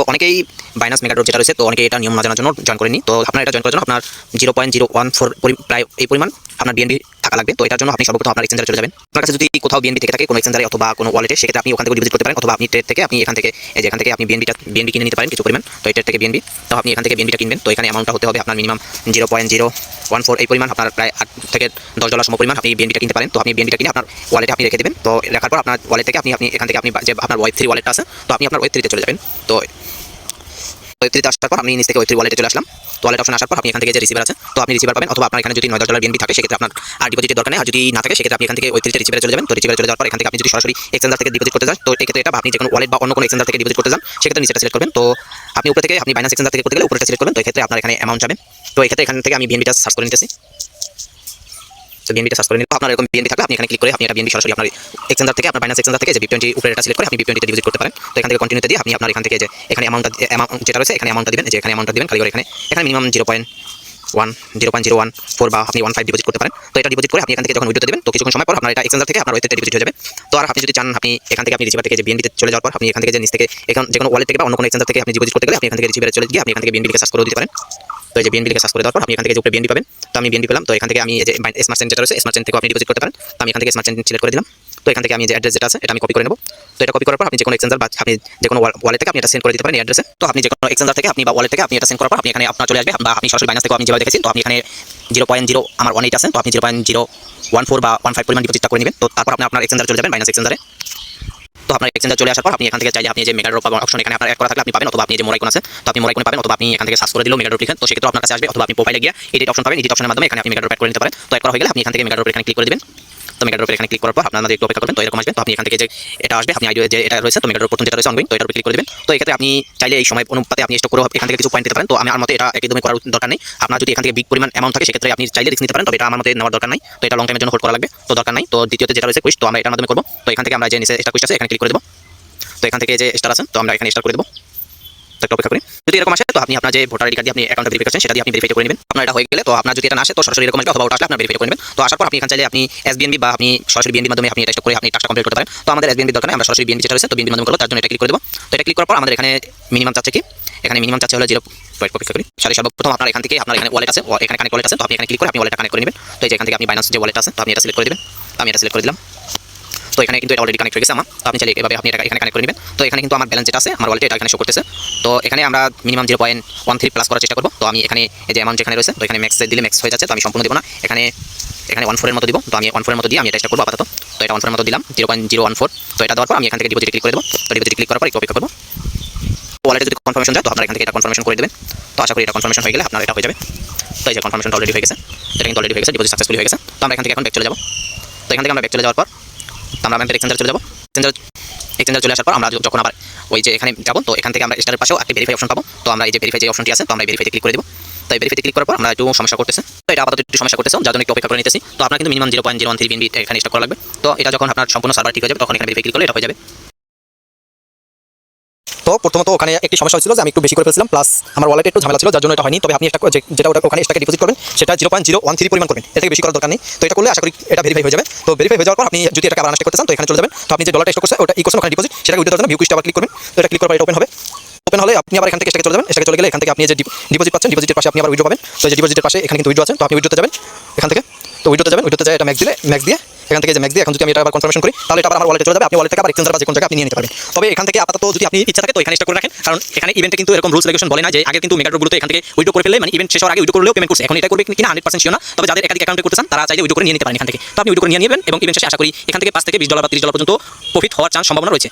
তো অনেকেই বাইনাস মেগাডোর যেটা রয়েছে, তো অনেকে এটা নিয়ম না জানার জন্য জয়েন করেনি তো আপনার এটা জয়েন করার জন্য আপনার zero point zero one four প্রায় এই পরিমাণ আপনার বিএনবি থাকা লাগবে। তো এটার জন্য আপনি সর্বপ্রথম আপনার এক্সচেঞ্জারে চলে যাবেন। আপনার কাছে যদি কোথাও বিএনবি থেকে থাকে, কোনো এক্সচেঞ্জারে অথবা কোনো ওয়ালেটে সেক্ষেত্রে আপনি ওখান থেকে ডিপোজিট করতে পারেন, অথবা আপনি ট্রেড থেকে আপনি এখান থেকে, এই যে এখান থেকে আপনি বিএনবিটা বিএনবি কিনে নিতে পারেন কিছু পরিমাণ। তো এটার থেকে বিএনবি তো আপনি এখান থেকে বিএনবিটা কিনবেন। তো এখানে অ্যামাউন্টটা হতে হবে আপনার minimum zero point zero one four এই পরিমাণ, আপনার প্রায় আট থেকে দশ ডলার সম পরিমাণ আপনি বিএনবিটা কিনতে পারেন। তো আপনি বিএনবিটা কিনে আপনার ওয়ালেটে আপনি রেখে দেবেন। তো রাখার পর আপনার ওয়ালেট থেকে আপনি আপনি এখান থেকে আপনি যে আপনার ওয়েব থ্রি ওয়ালেটটা আছে, তো আপনি আপনার ওয়েব থ্রিতে চলে যাবেন। তো ওয়েব থ্রিতে আসার পর আপনি নিচ থেকে ওয়েব থ্রি ওয়ালেটে চলে আসলাম। তো ওয়ালেট অপশন আসার পর আপনি এখান থেকে যে রিসিভার আছে, তো আপনি রিসিভার পাবেন, অথবা আপনার এখানে যদি নয় দশ ডলার বিএনবি থাকে, সেক্ষেত্রে আপনার আর ডিপোজিটের দরকার নেই। আর যদি না থাকে, সেক্ষেত্রে আপনি এখান থেকে ওই থ্রিতে রিসিভারে চলে যাবেন। তো রিসিভারে চলে যাওয়ার পর এখান থেকে আপনি যদি সরাসরি এক্সচেঞ্জার থেকে ডিপোজিট করতে চান, তো এক্ষেত্রে এটা আপনি যে কোনো ওয়ালেট বা অন্য কোনো এক্সচেঞ্জার থেকে ডিপোজিট করতে চান, সেক্ষেত্রে নিচেটা সিলেক্ট করবেন। তো আপনি উপরে থেকে, আপনি বাইনান্স এক্সচেঞ্জার থেকে করতে গেলে উপরে সিলেক্ট করবেন, তো এক্ষেত্রে আপনার এখানে অ্যামাউন্ট যাবে। তো এক্ষেত্রে এখান থেকে আমি বিএনবিটা সার্চ করে নিতেছি। তো বিএনবিটা সার্চ করে নিলে আপনার এরকম বিএনবি থাকলে আপনি এখানে ক্লিক করে আপনি এটা বিএনবি সরাসরি আপনার এক্সচেঞ্জার থেকে, আপনার বাইনান্স এক্সচেঞ্জার থেকে যে বি টোয়েন্টি উপরে এটা সিলেক্ট করে আপনি বি টোয়েন্টিতে ডিপোজিট করতে পারেন। তো এখান থেকে কন্টিনিউতে দিয়ে আপনি আপনার এখান থেকে যে এখানে অ্যামাউন্টটা অ্যামাউন্ট যেটা রয়েছে এখানে অ্যামাউন্টটা দিবেন। যে এখানে অ্যামাউন্টটা দিবেন খালি এখানে। এখানে minimum zero point one zero point zero one four বা আপনি ওয়ান ফাইভ ডিপোজিট করতে পারেন। তো এটা ডিপোজিট করে আপনি এখান থেকে যখন উইড্রোতে দেবেন, তো কিছুক্ষণ সময় পর আপনার এটা এক্সচেঞ্জার থেকে আপনার ওইতে ডিপোজিট হয়ে যাবে। তো আর আপনি যদি চান আপনি এখান থেকে আপনি রিসিভার থেকে যে বিএনবিতে চলে যাওয়ার পর আপনি এখান থেকে যে নিচ থেকে, এখন যে কোনো ওয়ালেট থেকে বা অন্য কোনো এক্সচেঞ্জার থেকে আপনি ডিপোজিট করতে গেলে আপনি এখান থেকে রিসিভারে চলে গিয়ে আপনি এখান থেকে বিএনবি লিখে সার্চ করে দিতে পারেন। তো এই যে বিএনবি লিখে সার্চ করে দেওয়ার পর আপনি এখান থেকে যে উপরে বিএনবি পাবেন, তো আমি বিএনবি পেলাম। তো এখান থেকে আমি যে স্মার্ট যেটা রয়েছে স্মার্ট চেন থেকে আপনি ডিপোজিট করতে পারেন। তো আমি এখান থেকে স্মার্ট চেন সিলেক্ট করে দিলাম। তো এখান থেকে আমি যে অ্যাড্রেস যেটা আছে, এটা আমি কপি করে নেব। তো এটা কপি করার পর আপনি যে কোনো এক্সচেঞ্জার বা আপনি যে কোনো ওয়ালেট থেকে আপনি এটা সেন্ড করে দিতে পারেন অ্যাড্রেসে তো আপনি যে কোনো এক্সচেঞ্জার থেকে আপনি বা ওয়ালেট থেকে আপনি এটা সেন্ড করার পর আপনি এখানে আপনার চলে আসবে বা আপনি সরাসরি থেকে আমি যেভাবে তো আপনি এখানে জিরো পয়েন্ট জিরো আমার ওয়ান এইট আছে, তো আপনি zero point zero one four বা ওয়ান ফাইভ পরিমাণ ডিপোজিটটা করে নেবেন। তো তারপর আপনি আপনার এক্সচেঞ্জার চলে যাবেন বাইনান্স এক্সচেঞ্জারে তো আপনার এক্সচেঞ্জার চলে আসার পর আপনি এখান থেকে চাইলে আপনি যে মেগা ড্রপ অপশন এখানে আপনার অ্যাড করা থাকলে আপনি পাবেন অথবা আপনি যে মোরাইকন আছে, তো আপনি মোরাইকন পাবেন অথবা আপনি এখান থেকে সার্চ করে দিলেও মেগা ড্রপ লিখেন। তো সেক্ষেত্রে আপনার কাছে আসবে, অথবা আপনি প্রোফাইলে গিয়ে এডিট অপশন পাবেন এডিট অপশনের মাধ্যমে এখানে আপনি মেগা ড্রপ অ্যাড করে নিতে পারেন। তো অ্যাড করা হয়ে গেলে আপনি এখান থেকে মেগা ড্রপ এখানে ক্লিক করে দিবেন। তো মেগা ড্রপের এখানে ক্লিক করার পর আপনাদের একটু অপেক্ষা করবেন, তো এরকম আসবে। তো আপনি এখান থেকে যে এটা আসবে, আপনি যে এটা রয়েছে, তো মেগা ড্রপ প্রথম যেটা রয়েছে অনগোয়িং তো এটার উপর ক্লিক করে দেবেন। তো এক্ষেত্রে আপনি চাইলে এই সময় অনুপাতে আপনি স্টক করে এখান থেকে কিছু পয়েন্ট দিতে পারেন। তো আমার মতে এটা একদমই করার দরকার নেই। আপনার যদি এখান থেকে বিগ পরিমাণ অ্যামাউন্ট থাকে, সেক্ষেত্রে আপনি চাইলে রিস্ক নিতে পারেন, তবে এটা আমার মতে নেওয়ার দরকার নাই। তো এটা লং টাইমের জন্য হোল্ড করা লাগবে। তো দরকার নাই। তো দ্বিতীয়তে যেটা রয়েছে কুইস্ট তো আমরা এটার মাধ্যমে করব। তো এখান থেকে আমরা যে নিচে এটা কুইস্ট আছে, এখানে ক্লিক করে দেবো। তো এখান থেকে যে স্টার আছে, তো আমরা এখানে স্টার করে দেবো। একটু অপেক্ষা করি যদি এরকম আসে, তো আপনি আপনার যে ভোটার আইডি কার্ড দিয়ে আপনি অ্যাকাউন্ট সেটা দিয়ে আপনি করে নেবেন। আপনার এটা হয়ে গেলে, তো আপনার যদি এটা না আসে, তো সরাসরি এরকম অথবা ওটা আসলে করে নেবেন। তো আসার পর আপনি এখানে চাইলে আপনি এসবিএনবি বা আপনি সরাসরি বিএনবি মাধ্যমে আপনি এটা করে আপনি টাকা কমপ্লিট করতে পারেন। তো আমাদের এসবিএনবি দরকার আমরা সরাসরি বিএনবি যেটা রয়েছে, তো বিএনবি মাধ্যমে করব, তার জন্য এটা ক্লিক করে দেবো। তো এটা ক্লিক করার পর আমাদের এখানে মিনিমাম চাচ্ছে কি? এখানে মিনিমাম চাচ্ছে হলো জিরো পয়েন্ট অপেক্ষা করি সারি সর্বপ্রথম আপনার এখান থেকে আপনার এখানে ওয়ালেট আছে এখানে কানেক্ট ওয়ালেট আছে, তো আপনি এখানে ক্লিক করে আপনি ওয়ালেটটা কানেক্ট করে নেবেন। তো এই যে এখান থেকে আপনি বাইনান্স যে ওয়ালেট আছে, তো আপনি এটা সিলেক্ট করে দেবেন। আমি এটা সিলেক্ট করে দিলাম। তো এখানে কিন্তু এটা অলরেডি কানেক্ট হয়ে গেছে আমার। তো আপনি চাইলে এভাবে আপনি এটা এখানে কানেক্ট করে নেবেন। তো এখানে কিন্তু আমার ব্যালেন্স যেটা আছে, আমার ওয়ালেটে এটা এখানে শো করতেছে। তো এখানে আমরা minimum zero point one three plus করার চেষ্টা করব। তো আমি এখানে এই যে অ্যামাউন্ট যেখানে রয়েছে, তো এখানে ম্যাক্স দিলে ম্যাক্স হয়ে যাচ্ছে, তো আমি সম্পূর্ণ দেবো না। এখানে এখানে ওয়ান ফোরের মতো দিব। তো আমি ওয়ান ফোরের মতো দিয়ে আমি এটা চেষ্টা করব আপাতত। তো এটা ওয়ান ফোরের মতো দিলাম zero point zero one four তো এটা দেওয়ার পর আমি এখান থেকে ডিপোজিট ক্লিক করে দেবো। তো ডিপোজিট ক্লিক করার পর একটু অপেক্ষা করব। ওয়ালেটে যদি কনফার্মেশন যায়, তো আপনার এখান থেকে এটা কনফার্মেশন করে দেবেন। তো আশা করি এটা কনফার্মেশন হয়ে গেলে আপনার এটা হয়ে যাবে। তো এই যে কনফার্মেশন অলরেডি হয়ে গেছে। এটা কিন্তু অলরেডি হয়ে গেছে ডিপোজিট সাকসেসফুল হয়ে গেছে। তো আমরা এখান থেকে এখন ব্যাক চলে যাব। তো এখান থেকে আমরা ব্যাক চলে যাওয়ার পর আমরা ব্যাংকের এক্সচেঞ্জার চলে যাব। এক্সচেঞ্জার এক্সচেঞ্জার চলে আসার পর আমরা যখন আবার ওই যে এখানে যাব, তো এখান থেকে আমরা স্টারের পাশেও একটি ভেরিফাই অপশন পাবো। তো আমরা এই যে ভেরিফাই যে অপশনটি আছে, তো আমরা ভেরিফাইতে ক্লিক করে দেবো। তো এই ভেরিফাইতে ক্লিক করার পর আমরা একটু সমস্যা করতেছে। তো এটা আপাতত একটু সমস্যা করতেছে, যার জন্য একটু অপেক্ষা করে নিতেছি। তো আপনার কিন্তু minimum zero point zero one three BNB এখানে স্টক করা লাগবে। তো এটা যখন আপনার সম্পূর্ণ সার্ভার ঠিক হয়ে যাবে, তখন এখানে ভেরিফাই ক্লিক করলে এটা হয়ে যাবে। তো প্রথমত ওখানে একটি সমস্যা হয়েছিল যে আমি একটু বেশি করে ফেলছিলাম প্লাস আমার ওয়ালেটে একটু ঝামেলা ছিল, যার জন্য এটা হয়নি। তবে আপনি একটা যেটা ওটা ওখানে এক্সট্রাকে ডিপোজিট করবেন, সেটা zero point zero one three পরিমাণ করবেন। এটাকে বেশি করার দরকার নেই। তো এটা করলে আশা করি এটা ভেরিফাই হয়ে যাবে। তো ভেরিফাই হয়ে যাওয়ার পর আপনি যদি এটাকে আবার আনস্টে করতে চান, তো এখানে চলে যাবেন। তো আপনি যে ডলারটা স্টক করছে, ওটা ই করছেন ওখানে ডিপোজিট সেটাকে উইথড্র জন্য ভিউ আবার ক্লিক করবেন। তো এটা ক্লিক করার এটা ওপেন হবে। ওপেন হলে আপনি আবার এখান থেকে চলে যাবেন। এটাকে চলে গেলে এখান থেকে আপনি যে ডিপোজিট পাচ্ছেন ডিপোজিটের পাশে আপনি আবার উইড্রো পাবেন। তো যে ডিপোজিটের পাশে এখানে কিন্তু উইড্রো আছে। তো আপনি উইড্রোতে যাবেন। এখান থেকে তো উইড্রোতে যাবেন উইড্রোতে যায় এটা ম্যাক্স দিলে ম্যাক্স দিয়ে এখান থেকে যে ম্যাক্স দিয়ে এখন যদি আমি এটা আবার কনফার্মেশন করি, তাহলে এটা আমার ওয়ালেটে চলে যাবে, আপনি ওয়ালেট থেকে আবার এক্সচেঞ্জার বা যে কোনো জায়গায় আপনি নিয়ে নিতে পারবেন। তবে এখান থেকে আপাতত যদি আপনি ইচ্ছা থাকে, তো এখানে স্টক করে রাখেন, কারণ এখানে ইভেন্টে কিন্তু এরকম রুলস রেগুলেশন বলে না যে আগে কিন্তু মেগাড্রপগুলোতে এখান থেকে উইড্রো করে ফেলে মানে ইভেন্ট শেষ হওয়ার আগে উইড্রো করলেও পেমেন্ট করছে। এখন এটা করবে কিনা হান্ড্রেড পার্সেন্ট না, তবে যাদের একাধিক অ্যাকাউন্টে করতে চান, তারা চাইলে উইড্রো করে নিয়ে নিতে পারেন এখান থেকে। তো আপনি উইড্রো করে নিয়ে নেবেন এবং ইভেন্ট শেষে আশা করি এখান থেকে পাঁচ থেকে বিশ ডলার বা তিরিশ ডলার পর্যন্ত প্রফিট হওয়ার চান্স সম্ভাবনা রয়েছে।